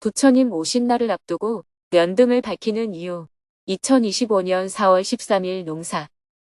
부처님 오신 날을 앞두고 면등을 밝히는 이유. 2025년 4월 13일 농사.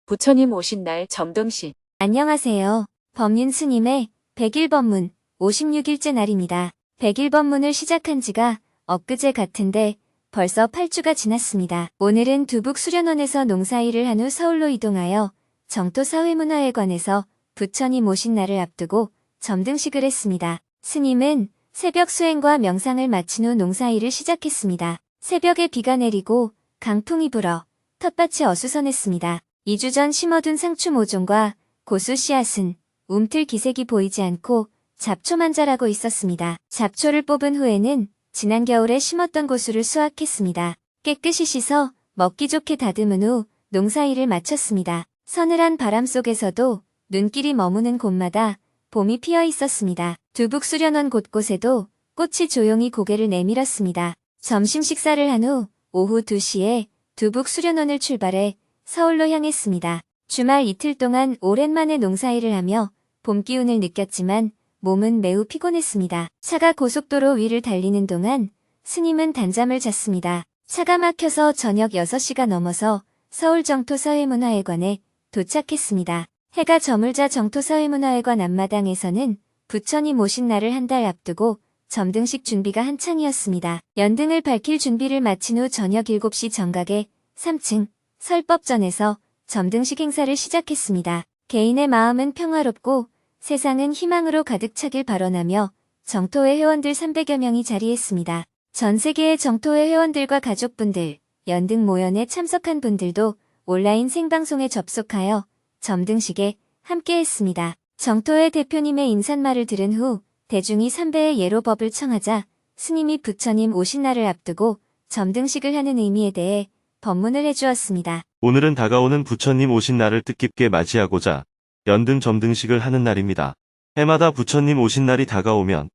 부처님 오신 날 점등식. 안녕하세요. 법륜 스님의 101법문 56일째 날입니다. 101법문을 시작한 지가 엊그제 같은데 벌써 8주가 지났습니다. 오늘은 두북 수련원에서 농사일을 한 후 서울로 이동하여 정토 사회문화회관에서 부처님 오신 날을 앞두고 점등식을 했습니다. 스님은 새벽 수행과 명상을 마친 후 농사일을 시작했습니다. 새벽에 비가 내리고 강풍이 불어 텃밭이 어수선했습니다. 2주 전 심어둔 상추 모종과 고수 씨앗은 움틀 기색이 보이지 않고 잡초만 자라고 있었습니다. 잡초를 뽑은 후에는 지난 겨울에 심었던 고수를 수확했습니다. 깨끗이 씻어 먹기 좋게 다듬은 후 농사일을 마쳤습니다. 서늘한 바람 속에서도 눈길이 머무는 곳마다 봄이 피어 있었습니다. 두북 수련원 곳곳에도 꽃이 조용히 고개를 내밀었습니다. 점심 식사를 한 후 오후 2시에 두북 수련원을 출발해 서울로 향했습니다. 주말 이틀 동안 오랜만에 농사일을 하며 봄 기운을 느꼈지만 몸은 매우 피곤했습니다. 차가 고속도로 위를 달리는 동안 스님은 단잠을 잤습니다. 차가 막혀서 저녁 6시가 넘어서 서울 정토사회문화회관에 도착했습니다. 해가 저물자 정토사회문화회관 앞마당에서는 부처님 오신 날을 한 달 앞두고 점등식 준비가 한창이었습니다. 연등을 밝힐 준비를 마친 후 저녁 7시 정각에 3층 설법전에서 점등식 행사를 시작했습니다. 개인의 마음은 평화롭고 세상은 희망으로 가득 차길 발언하며 정토회 회원들 300여 명이 자리했습니다. 전 세계의 정토회 회원들과 가족분들, 연등 모연에 참석한 분들도 온라인 생방송에 접속하여 점등식에 함께했습니다. 정토회 대표님의 인사말을 들은 후 대중이 삼배의 예로법을 청하자 스님이 부처님 오신 날을 앞두고 점등식을 하는 의미에 대해 법문을 해주었습니다. 오늘은 다가오는 부처님 오신 날을 뜻깊게 맞이하고자 연등 점등식을 하는 날입니다. 해마다 부처님 오신 날이 다가오면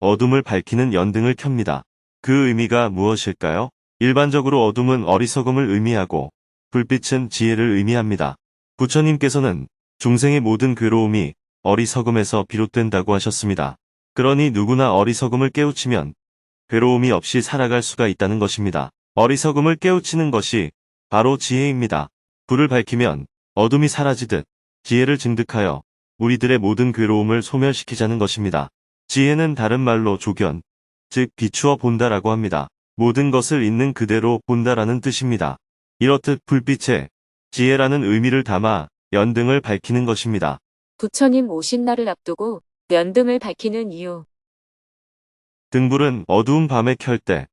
어둠을 밝히는 연등을 켭니다. 그 의미가 무엇일까요? 일반적으로 어둠은 어리석음을 의미하고 불빛은 지혜를 의미합니다. 부처님께서는 중생의 모든 괴로움이 어리석음에서 비롯된다고 하셨습니다. 그러니 누구나 어리석음을 깨우치면 괴로움이 없이 살아갈 수가 있다는 것입니다. 어리석음을 깨우치는 것이 바로 지혜입니다. 불을 밝히면 어둠이 사라지듯 지혜를 증득하여 우리들의 모든 괴로움을 소멸시키자는 것입니다. 지혜는 다른 말로 조견, 즉 비추어 본다라고 합니다. 모든 것을 있는 그대로 본다라는 뜻입니다. 이렇듯 불빛에 지혜라는 의미를 담아 연등을 밝히는 것입니다. 부처님 오신 날을 앞두고 면등을 밝히는 이유. 등불은 어두운 밤에 켤 때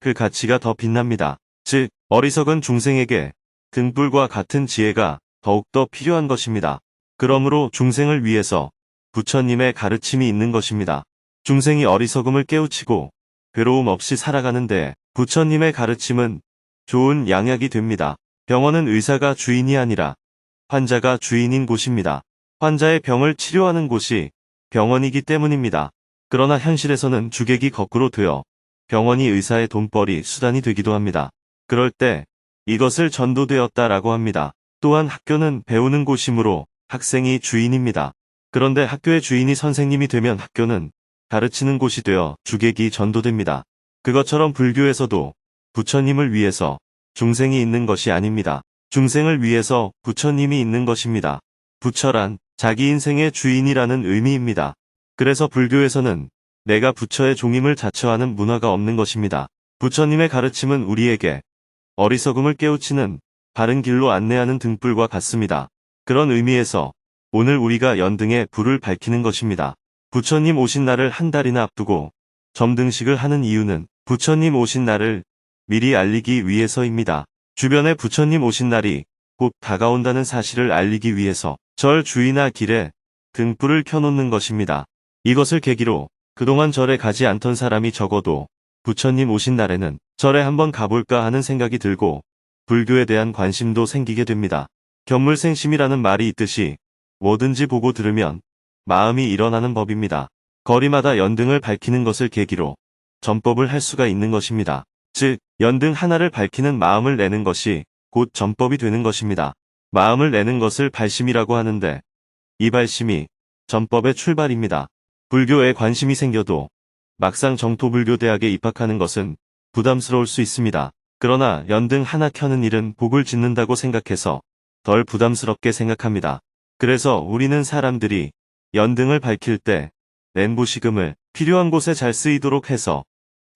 그 가치가 더 빛납니다. 즉, 어리석은 중생에게 등불과 같은 지혜가 더욱더 필요한 것입니다. 그러므로 중생을 위해서 부처님의 가르침이 있는 것입니다. 중생이 어리석음을 깨우치고 괴로움 없이 살아가는데 부처님의 가르침은 좋은 양약이 됩니다. 병원은 의사가 주인이 아니라 환자가 주인인 곳입니다. 환자의 병을 치료하는 곳이 병원이기 때문입니다. 그러나 현실에서는 주객이 거꾸로 되어 병원이 의사의 돈벌이 수단이 되기도 합니다. 그럴 때 이것을 전도되었다라고 합니다. 또한 학교는 배우는 곳이므로 학생이 주인입니다. 그런데 학교의 주인이 선생님이 되면 학교는 가르치는 곳이 되어 주객이 전도됩니다. 그것처럼 불교에서도 부처님을 위해서 중생이 있는 것이 아닙니다. 중생을 위해서 부처님이 있는 것입니다. 부처란 자기 인생의 주인이라는 의미입니다. 그래서 불교에서는 내가 부처의 종임을 자처하는 문화가 없는 것입니다. 부처님의 가르침은 우리에게 어리석음을 깨우치는 바른 길로 안내하는 등불과 같습니다. 그런 의미에서 오늘 우리가 연등에 불을 밝히는 것입니다. 부처님 오신 날을 한 달이나 앞두고 점등식을 하는 이유는 부처님 오신 날을 미리 알리기 위해서입니다. 주변에 부처님 오신 날이 곧 다가온다는 사실을 알리기 위해서 절 주위나 길에 등불을 켜놓는 것입니다. 이것을 계기로 그동안 절에 가지 않던 사람이 적어도 부처님 오신 날에는 절에 한번 가볼까 하는 생각이 들고 불교에 대한 관심도 생기게 됩니다. 견물생심이라는 말이 있듯이 뭐든지 보고 들으면 마음이 일어나는 법입니다. 거리마다 연등을 밝히는 것을 계기로 전법을 할 수가 있는 것입니다. 즉, 연등 하나를 밝히는 마음을 내는 것이 곧 전법이 되는 것입니다. 마음을 내는 것을 발심이라고 하는데, 이 발심이 전법의 출발입니다. 불교에 관심이 생겨도 막상 정토불교대학에 입학하는 것은 부담스러울 수 있습니다. 그러나 연등 하나 켜는 일은 복을 짓는다고 생각해서 덜 부담스럽게 생각합니다. 그래서 우리는 사람들이 연등을 밝힐 때 낸 보시금을 필요한 곳에 잘 쓰이도록 해서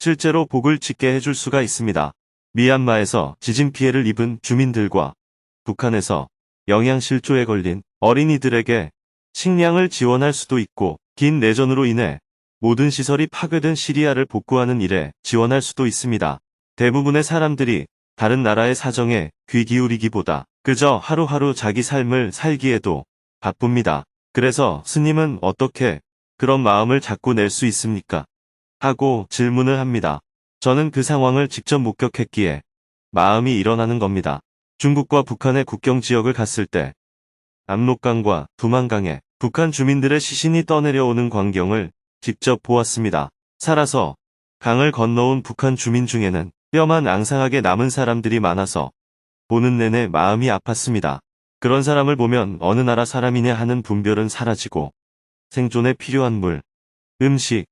실제로 복을 짓게 해줄 수가 있습니다. 미얀마에서 지진 피해를 입은 주민들과 북한에서 영양실조에 걸린 어린이들에게 식량을 지원할 수도 있고 긴 내전으로 인해 모든 시설이 파괴된 시리아를 복구하는 일에 지원할 수도 있습니다. 대부분의 사람들이 다른 나라의 사정에 귀 기울이기보다 그저 하루하루 자기 삶을 살기에도 바쁩니다. 그래서 스님은 어떻게 그런 마음을 자꾸 낼 수 있습니까? 하고 질문을 합니다. 저는 그 상황을 직접 목격했기에 마음이 일어나는 겁니다. 중국과 북한의 국경 지역을 갔을 때 압록강과 두만강에 북한 주민들의 시신이 떠내려오는 광경을 직접 보았습니다. 살아서 강을 건너온 북한 주민 중에는 뼈만 앙상하게 남은 사람들이 많아서 보는 내내 마음이 아팠습니다. 그런 사람을 보면 어느 나라 사람이냐 하는 분별은 사라지고 생존에 필요한 물, 음식,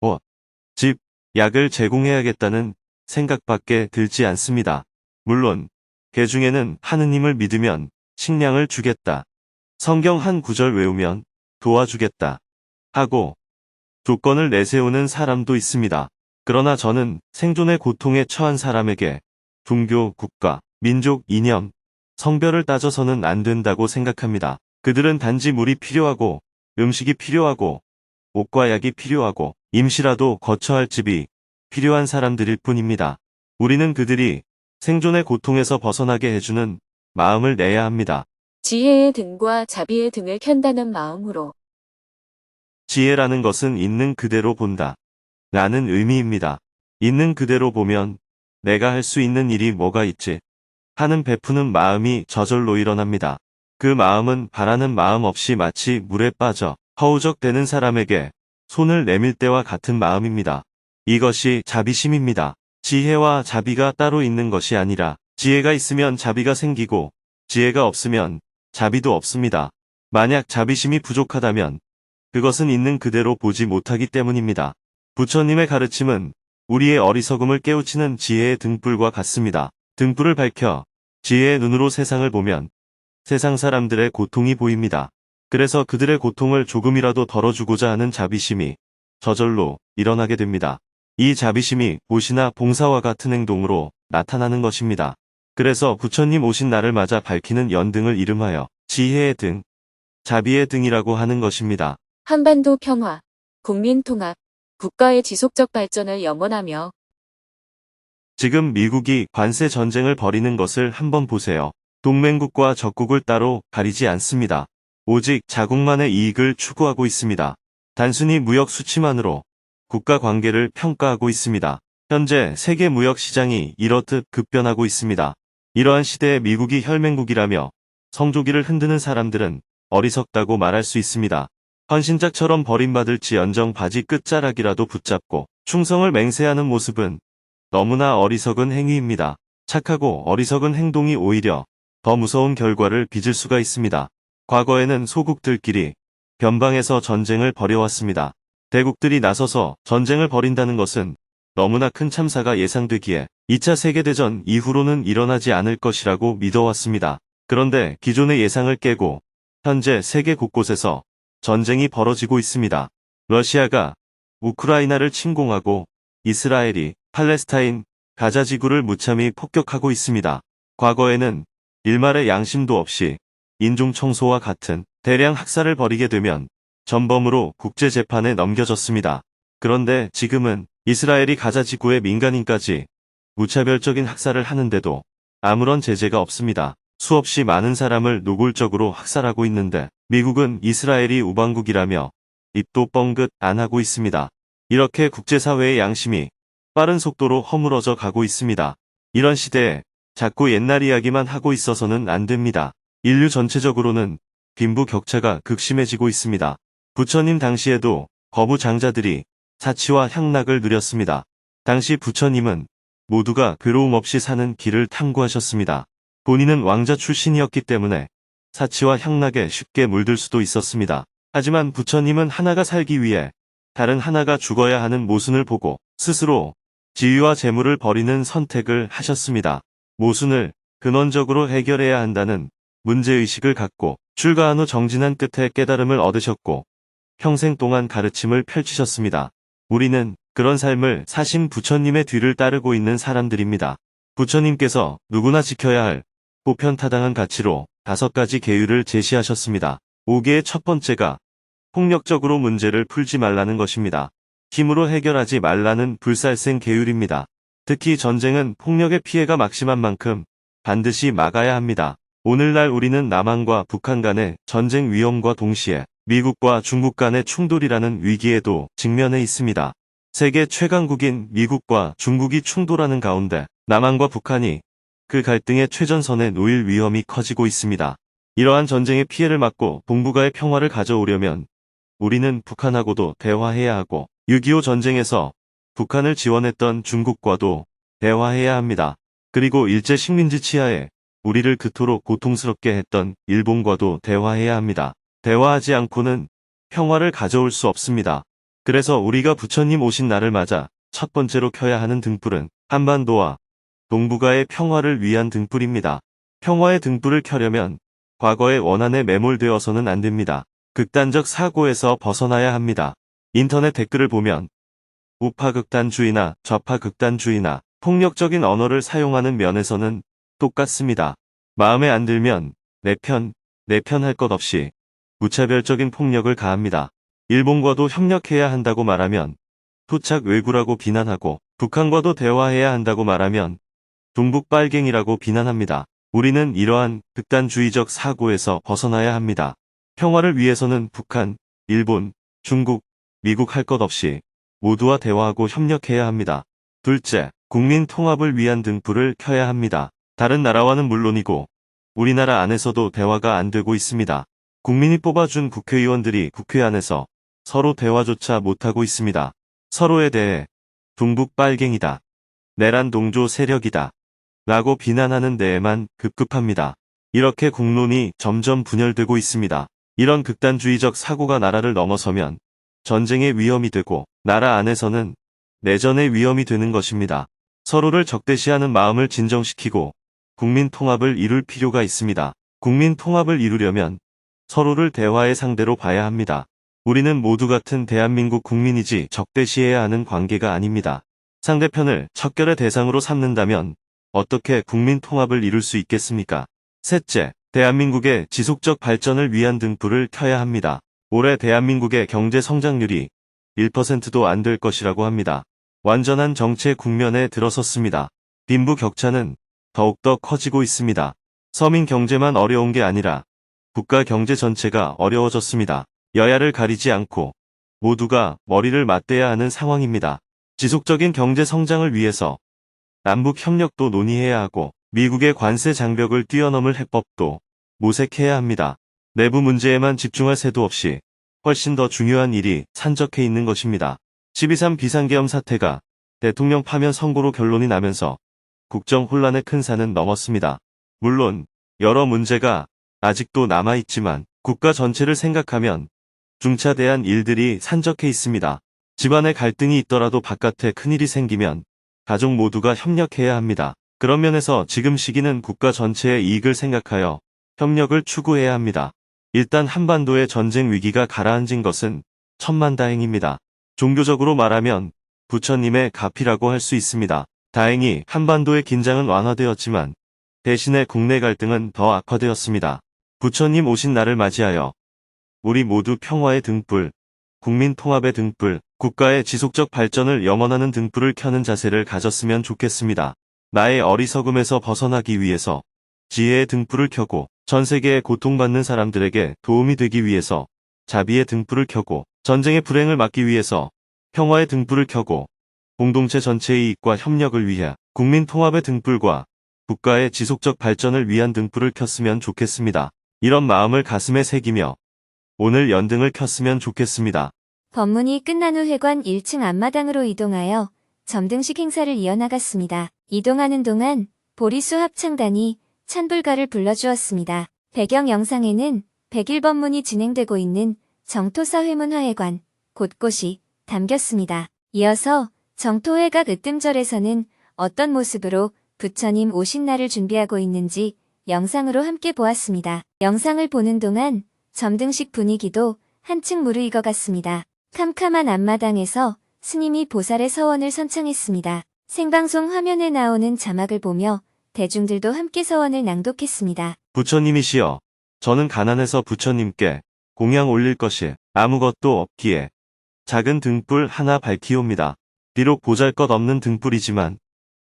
옷, 집, 약을 제공해야겠다는 생각밖에 들지 않습니다. 물론 개 중에는 하느님을 믿으면 식량을 주겠다. 성경 한 구절 외우면 도와주겠다. 하고 조건을 내세우는 사람도 있습니다. 그러나 저는 생존의 고통에 처한 사람에게 종교, 국가, 민족, 이념, 성별을 따져서는 안 된다고 생각합니다. 그들은 단지 물이 필요하고 음식이 필요하고 옷과 약이 필요하고 임시라도 거처 할 집이 필요한 사람들일 뿐입니다. 우리는 그들이 생존의 고통에서 벗어나게 해주는 마음을 내야 합니다. 지혜의 등과 자비의 등을 켠다는 마음으로 지혜라는 것은 있는 그대로 본다. 라는 의미입니다. 있는 그대로 보면 내가 할 수 있는 일이 뭐가 있지? 하는 베푸는 마음이 저절로 일어납니다. 그 마음은 바라는 마음 없이 마치 물에 빠져 허우적대는 사람에게 손을 내밀 때와 같은 마음입니다. 이것이 자비심입니다. 지혜와 자비가 따로 있는 것이 아니라 지혜가 있으면 자비가 생기고 지혜가 없으면 자비도 없습니다. 만약 자비심이 부족하다면 그것은 있는 그대로 보지 못하기 때문입니다. 부처님의 가르침은 우리의 어리석음을 깨우치는 지혜의 등불과 같습니다. 등불을 밝혀 지혜의 눈으로 세상을 보면 세상 사람들의 고통이 보입니다. 그래서 그들의 고통을 조금이라도 덜어주고자 하는 자비심이 저절로 일어나게 됩니다. 이 자비심이 보시나 봉사와 같은 행동으로 나타나는 것입니다. 그래서 부처님 오신 날을 맞아 밝히는 연등을 이름하여 지혜의 등, 자비의 등이라고 하는 것입니다. 한반도 평화, 국민 통합, 국가의 지속적 발전을 염원하며 지금 미국이 관세 전쟁을 벌이는 것을 한번 보세요. 동맹국과 적국을 따로 가리지 않습니다. 오직 자국만의 이익을 추구하고 있습니다. 단순히 무역 수치만으로 국가 관계를 평가하고 있습니다. 현재 세계 무역 시장이 이렇듯 급변하고 있습니다. 이러한 시대에 미국이 혈맹국이라며 성조기를 흔드는 사람들은 어리석다고 말할 수 있습니다. 헌신짝처럼 버림받을지 연정 바지 끝자락이라도 붙잡고 충성을 맹세하는 모습은 너무나 어리석은 행위입니다. 착하고 어리석은 행동이 오히려 더 무서운 결과를 빚을 수가 있습니다. 과거에는 소국들끼리 변방에서 전쟁을 벌여왔습니다. 대국들이 나서서 전쟁을 벌인다는 것은 너무나 큰 참사가 예상되기에 2차 세계대전 이후로는 일어나지 않을 것이라고 믿어왔습니다. 그런데 기존의 예상을 깨고 현재 세계 곳곳에서 전쟁이 벌어지고 있습니다. 러시아가 우크라이나를 침공하고 이스라엘이 팔레스타인, 가자 지구를 무참히 폭격하고 있습니다. 과거에는 일말의 양심도 없이 인종 청소와 같은 대량 학살을 벌이게 되면 전범으로 국제재판에 넘겨졌습니다. 그런데 지금은 이스라엘이 가자 지구의 민간인까지 무차별적인 학살을 하는데도 아무런 제재가 없습니다. 수없이 많은 사람을 노골적으로 학살하고 있는데 미국은 이스라엘이 우방국이라며 입도 뻥긋 안 하고 있습니다. 이렇게 국제사회의 양심이 빠른 속도로 허물어져 가고 있습니다. 이런 시대에 자꾸 옛날 이야기만 하고 있어서는 안 됩니다. 인류 전체적으로는 빈부 격차가 극심해지고 있습니다. 부처님 당시에도 거부 장자들이 사치와 향락을 누렸습니다. 당시 부처님은 모두가 괴로움 없이 사는 길을 탐구하셨습니다. 본인은 왕자 출신이었기 때문에 사치와 향락에 쉽게 물들 수도 있었습니다. 하지만 부처님은 하나가 살기 위해 다른 하나가 죽어야 하는 모순을 보고 스스로 지위와 재물을 버리는 선택을 하셨습니다. 모순을 근원적으로 해결해야 한다는 문제의식을 갖고 출가한 후 정진한 끝에 깨달음을 얻으셨고 평생 동안 가르침을 펼치셨습니다. 우리는 그런 삶을 사신 부처님의 뒤를 따르고 있는 사람들입니다. 부처님께서 누구나 지켜야 할 보편타당한 가치로 다섯 가지 계율을 제시하셨습니다. 5개의 첫 번째가 폭력적으로 문제를 풀지 말라는 것입니다. 힘으로 해결하지 말라는 불살생 계율입니다. 특히 전쟁은 폭력의 피해가 막심한 만큼 반드시 막아야 합니다. 오늘날 우리는 남한과 북한 간의 전쟁 위험과 동시에 미국과 중국 간의 충돌이라는 위기에도 직면해 있습니다. 세계 최강국인 미국과 중국이 충돌하는 가운데 남한과 북한이 그 갈등의 최전선에 놓일 위험이 커지고 있습니다. 이러한 전쟁의 피해를 막고 동북아의 평화를 가져오려면 우리는 북한하고도 대화해야 하고 6.25 전쟁에서 북한을 지원했던 중국과도 대화해야 합니다. 그리고 일제 식민지 치하에 우리를 그토록 고통스럽게 했던 일본과도 대화해야 합니다. 대화하지 않고는 평화를 가져올 수 없습니다. 그래서 우리가 부처님 오신 날을 맞아 첫 번째로 켜야 하는 등불은 한반도와 동북아의 평화를 위한 등불입니다. 평화의 등불을 켜려면 과거의 원한에 매몰되어서는 안 됩니다. 극단적 사고에서 벗어나야 합니다. 인터넷 댓글을 보면 우파 극단주의나 좌파 극단주의나 폭력적인 언어를 사용하는 면에서는 똑같습니다. 마음에 안 들면 내 편, 내 편 할 것 없이 무차별적인 폭력을 가합니다. 일본과도 협력해야 한다고 말하면 토착 외구라고 비난하고 북한과도 대화해야 한다고 말하면 동북 빨갱이라고 비난합니다. 우리는 이러한 극단주의적 사고에서 벗어나야 합니다. 평화를 위해서는 북한, 일본, 중국, 미국 할 것 없이 모두와 대화하고 협력해야 합니다. 둘째, 국민 통합을 위한 등불을 켜야 합니다. 다른 나라와는 물론이고 우리나라 안에서도 대화가 안 되고 있습니다. 국민이 뽑아준 국회의원들이 국회 안에서 서로 대화조차 못하고 있습니다. 서로에 대해 동북 빨갱이다. 내란 동조 세력이다. 라고 비난하는 데에만 급급합니다. 이렇게 국론이 점점 분열되고 있습니다. 이런 극단주의적 사고가 나라를 넘어서면 전쟁의 위험이 되고 나라 안에서는 내전의 위험이 되는 것입니다. 서로를 적대시하는 마음을 진정시키고 국민 통합을 이룰 필요가 있습니다. 국민 통합을 이루려면 서로를 대화의 상대로 봐야 합니다. 우리는 모두 같은 대한민국 국민이지 적대시해야 하는 관계가 아닙니다. 상대편을 척결의 대상으로 삼는다면 어떻게 국민 통합을 이룰 수 있겠습니까? 셋째, 대한민국의 지속적 발전을 위한 등불을 켜야 합니다. 올해 대한민국의 경제 성장률이 1%도 안 될 것이라고 합니다. 완전한 정체 국면에 들어섰습니다. 빈부 격차는 더욱더 커지고 있습니다. 서민 경제만 어려운 게 아니라 국가 경제 전체가 어려워졌습니다. 여야를 가리지 않고 모두가 머리를 맞대야 하는 상황입니다. 지속적인 경제 성장을 위해서 남북 협력도 논의해야 하고 미국의 관세 장벽을 뛰어넘을 해법도 모색해야 합니다. 내부 문제에만 집중할 새도 없이 훨씬 더 중요한 일이 산적해 있는 것입니다. 12.3 비상계엄 사태가 대통령 파면 선고로 결론이 나면서 국정 혼란의 큰 산은 넘었습니다. 물론 여러 문제가 아직도 남아있지만 국가 전체를 생각하면 중차대한 일들이 산적해 있습니다. 집안에 갈등이 있더라도 바깥에 큰일이 생기면 가족 모두가 협력해야 합니다. 그런 면에서 지금 시기는 국가 전체의 이익을 생각하여 협력을 추구해야 합니다. 일단 한반도의 전쟁 위기가 가라앉은 것은 천만 다행입니다. 종교적으로 말하면 부처님의 가피라고 할 수 있습니다. 다행히 한반도의 긴장은 완화되었지만 대신에 국내 갈등은 더 악화되었습니다. 부처님 오신 날을 맞이하여 우리 모두 평화의 등불, 국민 통합의 등불, 국가의 지속적 발전을 염원하는 등불을 켜는 자세를 가졌으면 좋겠습니다. 나의 어리석음에서 벗어나기 위해서 지혜의 등불을 켜고 전 세계에 고통받는 사람들에게 도움이 되기 위해서 자비의 등불을 켜고 전쟁의 불행을 막기 위해서 평화의 등불을 켜고 공동체 전체의 이익과 협력을 위해 국민 통합의 등불과 국가의 지속적 발전을 위한 등불을 켰으면 좋겠습니다. 이런 마음을 가슴에 새기며 오늘 연등을 켰으면 좋겠습니다. 법문이 끝난 후 회관 1층 앞마당으로 이동하여 점등식 행사를 이어나갔습니다. 이동하는 동안 보리수 합창단이 찬불가를 불러주었습니다. 배경 영상에는 101번문이 진행되고 있는 정토사회문화회관 곳곳이 담겼습니다. 이어서 정토회 각 으뜸절에서는 어떤 모습으로 부처님 오신 날을 준비하고 있는지 영상으로 함께 보았습니다. 영상을 보는 동안 점등식 분위기도 한층 무르익어 갔습니다. 캄캄한 앞마당에서 스님이 보살의 서원을 선창했습니다. 생방송 화면에 나오는 자막을 보며 대중들도 함께 서원을 낭독했습니다. 부처님이시여, 저는 가난해서 부처님께 공양 올릴 것이 아무것도 없기에 작은 등불 하나 밝히옵니다. 비록 보잘것 없는 등불이지만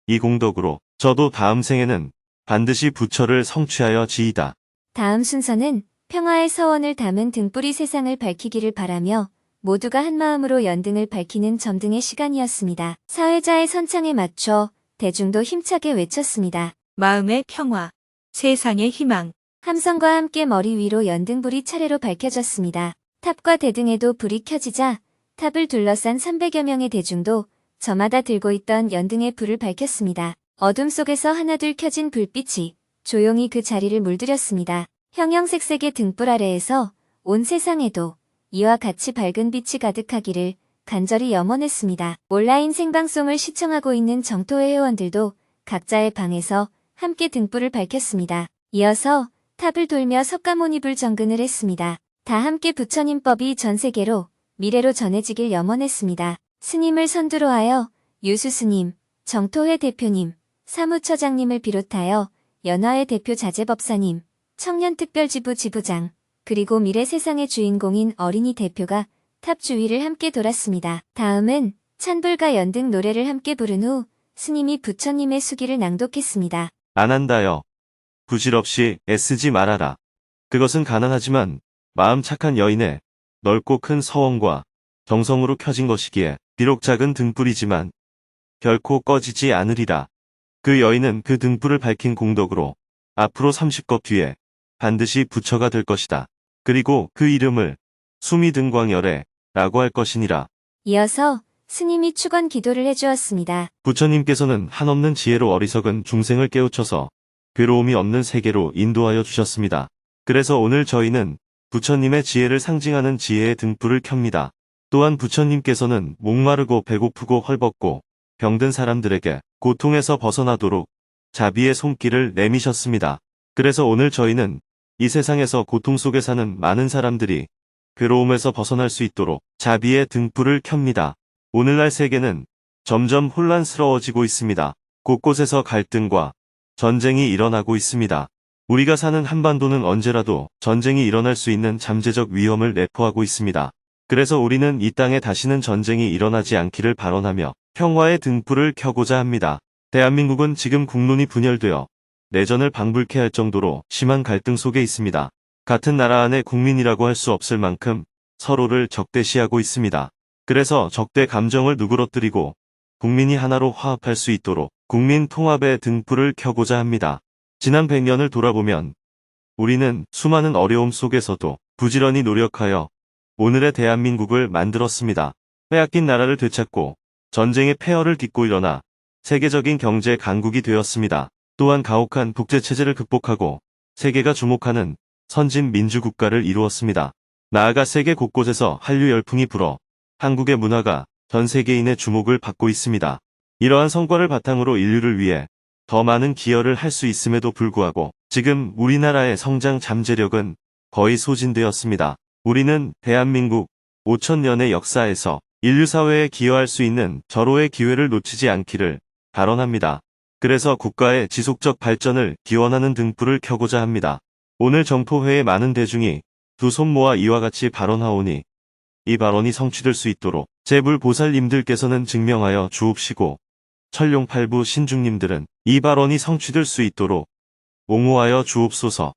이 공덕으로 저도 다음 생에는 반드시 부처를 성취하여 지이다. 다음 순서는 평화의 서원을 담은 등불이 세상을 밝히기를 바라며 모두가 한마음으로 연등을 밝히는 점등의 시간이었습니다. 사회자의 선창에 맞춰 대중도 힘차게 외쳤습니다. 마음의 평화, 세상의 희망, 함성과 함께 머리 위로 연등불이 차례로 밝혀졌습니다. 탑과 대등에도 불이 켜지자 탑을 둘러싼 300여 명의 대중도 저마다 들고 있던 연등의 불을 밝혔습니다. 어둠 속에서 하나둘 켜진 불빛이 조용히 그 자리를 물들였습니다. 형형색색의 등불 아래에서 온 세상에도 이와 같이 밝은 빛이 가득하기를 간절히 염원했습니다. 온라인 생방송을 시청하고 있는 정토회 회원들도 각자의 방에서 함께 등불을 밝혔습니다. 이어서 탑을 돌며 석가모니불 정근을 했습니다. 다 함께 부처님법이 전 세계로 미래로 전해지길 염원했습니다. 스님을 선두로 하여 유수 스님, 정토회 대표님, 사무처장님을 비롯하여 연화회 대표 자재법사님, 청년특별지부 지부장, 그리고 미래 세상의 주인공인 어린이 대표가 탑 주위를 함께 돌았습니다. 다음은 찬불과 연등 노래를 함께 부른 후 스님이 부처님의 수기를 낭독했습니다. 안 한다여. 부질없이 애쓰지 말아라. 그것은 가난하지만 마음 착한 여인의 넓고 큰 서원과 정성으로 켜진 것이기에 비록 작은 등불이지만 결코 꺼지지 않으리라. 그 여인은 그 등불을 밝힌 공덕으로 앞으로 30것 뒤에 반드시 부처가 될 것이다. 그리고 그 이름을 수미 등광열애 라고 할 것이니라. 이어서 스님이 축원 기도를 해주었습니다. 부처님께서는 한없는 지혜로 어리석은 중생을 깨우쳐서 괴로움이 없는 세계로 인도하여 주셨습니다. 그래서 오늘 저희는 부처님의 지혜를 상징하는 지혜의 등불을 켭니다. 또한 부처님께서는 목마르고 배고프고 헐벗고 병든 사람들에게 고통에서 벗어나도록 자비의 손길을 내미셨습니다. 그래서 오늘 저희는 이 세상에서 고통 속에 사는 많은 사람들이 괴로움에서 벗어날 수 있도록 자비의 등불을 켭니다. 오늘날 세계는 점점 혼란스러워지고 있습니다. 곳곳에서 갈등과 전쟁이 일어나고 있습니다. 우리가 사는 한반도는 언제라도 전쟁이 일어날 수 있는 잠재적 위험을 내포하고 있습니다. 그래서 우리는 이 땅에 다시는 전쟁이 일어나지 않기를 발언하며 평화의 등불을 켜고자 합니다. 대한민국은 지금 국론이 분열되어 내전을 방불케 할 정도로 심한 갈등 속에 있습니다. 같은 나라 안에 국민이라고 할 수 없을 만큼 서로를 적대시하고 있습니다. 그래서 적대 감정을 누그러뜨리고 국민이 하나로 화합할 수 있도록 국민 통합의 등불을 켜고자 합니다. 지난 100년을 돌아보면 우리는 수많은 어려움 속에서도 부지런히 노력하여 오늘의 대한민국을 만들었습니다. 빼앗긴 나라를 되찾고 전쟁의 폐허를 딛고 일어나 세계적인 경제 강국이 되었습니다. 또한 가혹한 독재체제를 극복하고 세계가 주목하는 선진 민주국가를 이루었습니다. 나아가 세계 곳곳에서 한류 열풍이 불어 한국의 문화가 전 세계인의 주목을 받고 있습니다. 이러한 성과를 바탕으로 인류를 위해 더 많은 기여를 할 수 있음에도 불구하고 지금 우리나라의 성장 잠재력은 거의 소진되었습니다. 우리는 대한민국 5천년의 역사에서 인류 사회에 기여할 수 있는 절호의 기회를 놓치지 않기를 발언합니다. 그래서 국가의 지속적 발전을 기원하는 등불을 켜고자 합니다. 오늘 정토회의 많은 대중이 두 손 모아 이와 같이 발언하오니 이 발언이 성취될 수 있도록 제불 보살님들께서는 증명하여 주옵시고 천룡팔부 신중님들은 이 발언이 성취될 수 있도록 옹호하여 주옵소서.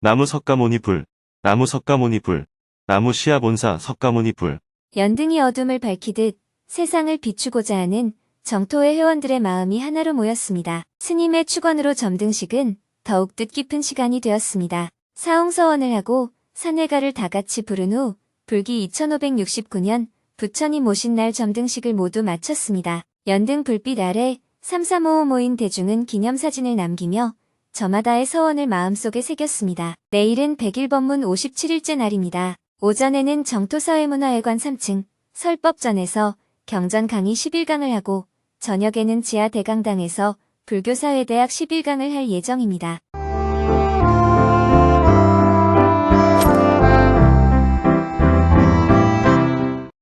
나무 석가모니 불, 나무 석가모니 불, 나무 시아본사 석가모니 불. 연등이 어둠을 밝히듯 세상을 비추고자 하는 정토회 회원들의 마음이 하나로 모였습니다. 스님의 축원으로 점등식은 더욱 뜻깊은 시간이 되었습니다. 사홍서원을 하고 산회가를 다 같이 부른 후 불기 2569년 부처님 오신 날 점등식을 모두 마쳤습니다. 연등 불빛 아래 3355 모인 대중은 기념사진을 남기며 저마다의 서원을 마음속에 새겼습니다. 내일은 101번문 57일째 날입니다. 오전에는 정토사회문화회관 3층 설법전에서 경전 강의 11강을 하고 저녁에는 지하 대강당에서 불교사회대학 11강을 할 예정입니다.